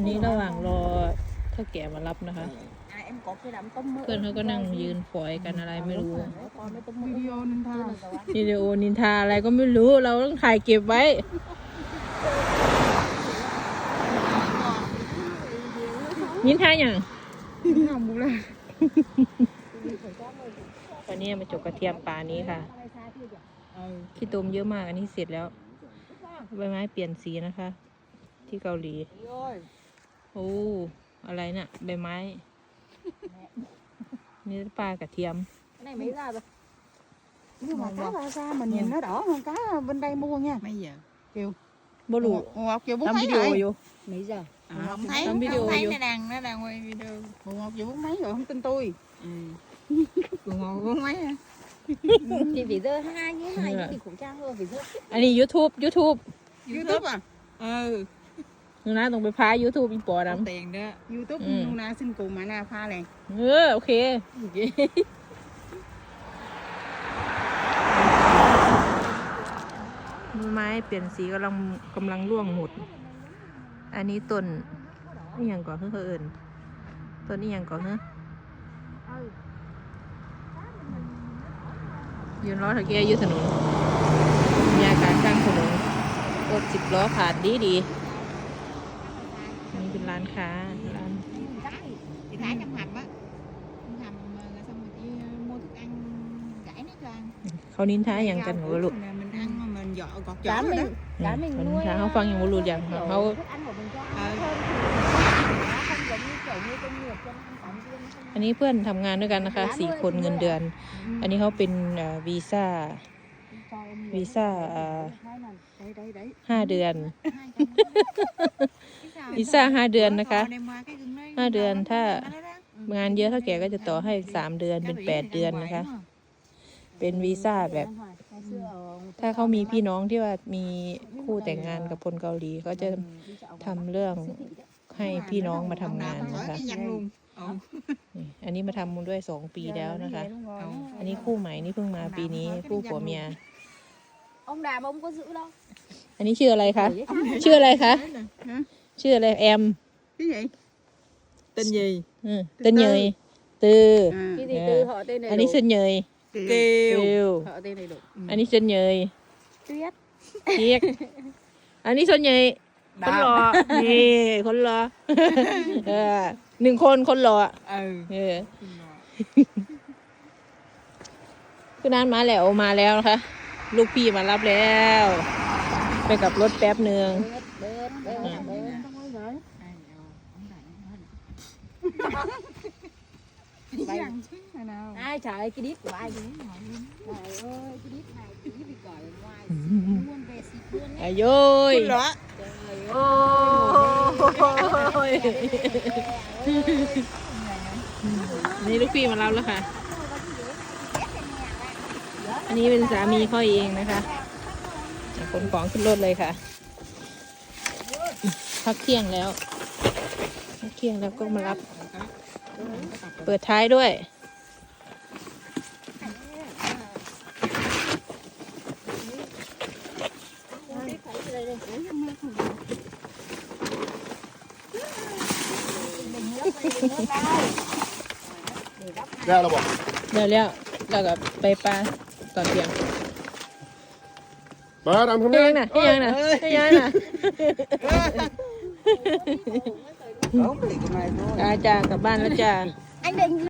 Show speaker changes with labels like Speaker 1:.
Speaker 1: อันนี้ระหว่างรอเท่าแก่มารับนะคะ
Speaker 2: À, em có cái đám tôm mỡ
Speaker 1: เพื่อนเขาก็นั่งยืนฝอยกันอะไรไม่รู้
Speaker 2: con mấy tôm mỡ
Speaker 3: วิดีโอนันทา
Speaker 1: วิดีโอนินทาอะไรก็ไม่รู้เราต้องถ่ายเก็บไว้นินทาอย่าง
Speaker 3: ทำบุเลย
Speaker 1: วันนี้มาจกกระเทียมปลานี้ค่ะ
Speaker 3: เออ
Speaker 1: ขี้ตมเยอะมากอันนี้เสร็จแล้วใบไม้เปลี่ยนสีนะคะ ที่เกาหลี
Speaker 2: rồi
Speaker 1: โอ้อะไรน่ะ ใบไม้ นี่ปลากระเทียม
Speaker 2: cái này mấy ra rồi
Speaker 3: nhưng mà cá ra ra mình nhìn nó đỏ hơn cá bên đây mua nha
Speaker 4: mấy giờ
Speaker 3: kêu
Speaker 1: บ่รู้
Speaker 3: Hồ Ngọc chiều bốn
Speaker 1: ทำ
Speaker 3: mấy
Speaker 1: วิดีโอ
Speaker 3: rồi
Speaker 1: อยู่
Speaker 2: mấy giờ
Speaker 4: à, không thấy
Speaker 1: Trong video
Speaker 4: không thấy
Speaker 1: vô.
Speaker 4: nó đang nó đang quay video
Speaker 3: Hồ Ngọc chiều bốn mấy rồi không tin tôi
Speaker 4: ừ. Cô ngồi bốn mấy hả?
Speaker 2: thì phải dơ hai như này
Speaker 1: Dạ.
Speaker 2: thì khẩu trang thôi phải dơ
Speaker 1: อันนี้ YouTube YouTube
Speaker 3: YouTube à
Speaker 4: ừ
Speaker 1: หนูนะต้องไปพา YouTube อีปอ
Speaker 4: có
Speaker 1: ดำ
Speaker 4: tiền đó
Speaker 3: YouTube
Speaker 1: Ừ.
Speaker 3: Nuna xin cù mà na pha này
Speaker 1: เออโอเคมือไม้เปลี่ยนสีกำลังกำลังร่วงหมด อันนี้ต้นนี่ยังก่อนเฮ้อเอิญต้นนี่ยังก่อนเฮ้อยืนรอถักแกอยู่ถนนมีอาการกลางถนนรถสิบล้อผ่านดีดี นี่เป็นร้านค้าร้าน
Speaker 4: chị thấy trong hầm á trong hầm mà là xong rồi chị mua thức ăn gãy nó cho ăn
Speaker 1: เขานินท้าอย่างกันหัวลูก
Speaker 4: Là mình ăn mà mình dọ gọt
Speaker 2: cá
Speaker 4: vỏ rồi đó
Speaker 2: mình cá mình
Speaker 1: Còn
Speaker 2: nuôi
Speaker 1: cá
Speaker 2: à,
Speaker 1: không phân nhưng mà luôn dần,
Speaker 2: kiểu
Speaker 1: không-
Speaker 2: thức ăn của mình cho
Speaker 4: Ờ.
Speaker 2: ăn hơn thì cá không giống như kiểu như công nghiệp cho nó ăn riêng nó không
Speaker 1: อันนี้เพื่อนทำงานด้วยกันนะคะสี่คนเงินเดือน อันนี้เขาเป็นเอ่อวีซ่า
Speaker 2: cho em nhiều.
Speaker 1: วีซ่าเอ่อ
Speaker 2: Hai lần. đấy đấy đấy
Speaker 1: ห้าเดือน
Speaker 4: Hai trăm.
Speaker 1: วีซ่าห้าเดือนนะคะ
Speaker 4: Bò đem qua cái gừng đấy,
Speaker 1: ห้าเดือน
Speaker 4: nó
Speaker 1: ถ้า
Speaker 4: đó đó.
Speaker 1: งานเยอะเท่าแก่ก็จะต่อให้อีกสามเดือนเป็นแปดเดือนนะคะ เป็นวีซ่าแบบ
Speaker 2: Ngày xưa ở
Speaker 1: ถ้าเขามีพี่น้องที่ว่ามีคู่แต่งงานกับคนเกาหลีเขาจะทำเรื่องให้พี่น้องมาทำงาน
Speaker 4: Ông nào
Speaker 1: นะ
Speaker 4: cũng
Speaker 1: คะ
Speaker 4: hỏi cái văn luôn Ờ.
Speaker 1: นี่อันนี้มาทำด้วยสองปีแล้วนะคะ
Speaker 4: Ờ.
Speaker 1: อันนี้คู่ใหม่นี่เพิ่งมาปีนี้คู่ผัวเมีย
Speaker 2: ông đàm ông có giữ đâu
Speaker 1: อันนี้ชื่ออะไรคะ
Speaker 2: Gửi cái khác.
Speaker 1: ชื่ออะไรคะ
Speaker 4: Hả?
Speaker 1: ชื่ออะไรแอม
Speaker 4: cái gì tên gì
Speaker 1: อืมเต้นเยยตือ
Speaker 3: à.
Speaker 2: cái gì
Speaker 1: Dạ.
Speaker 2: từ họ tên này
Speaker 1: อันนี้เส้นเยย
Speaker 4: kêu
Speaker 1: ติว
Speaker 2: họ tên này đủ
Speaker 1: อันนี้เส้นเยย
Speaker 2: tuyết
Speaker 1: เทียกอันนี้เส้นเยยคนรอนี่คนรอเออหนึ่งคนคนรอ
Speaker 4: ừ
Speaker 1: เออคือนั้นมาแล้วมาแล้วนะคะ ลูกพี่มารับแล้ว ไปกับรถแป๊บหนึ่ง
Speaker 2: bớt bớt bớt bớt không có giấy
Speaker 4: Bay.
Speaker 3: Thế nào
Speaker 2: ai trời ơi, cái đít của ai cái đấy trời ơi cái đít này cái đít bị cởi ở ngoài luôn về xịt luôn
Speaker 1: อา
Speaker 2: ấy
Speaker 1: ยุย
Speaker 4: Quýnh đó
Speaker 1: โอ้ยนี่ลูกพี่มารับแล้วค่ะ อันนี้เป็นสามีค่อยเองนะคะขนของขึ้นรถเลยค่ะ พักเที่ยงแล้ว พักเที่ยงแล้วก็มารับ เปิดท้ายด้วย
Speaker 5: แล้วเราบอก
Speaker 1: เดี๋ยวแล้วเราก็ไปปลา ตอนเที่ยง
Speaker 5: มาดำคำ
Speaker 1: ให้
Speaker 5: นี้
Speaker 1: ยังน่ะให้ยังน่ะให้ยังน่ะ
Speaker 4: Ốm thì cái này thôi
Speaker 1: จ้าจ้ากลับบ้านแล้วจ้า
Speaker 2: anh định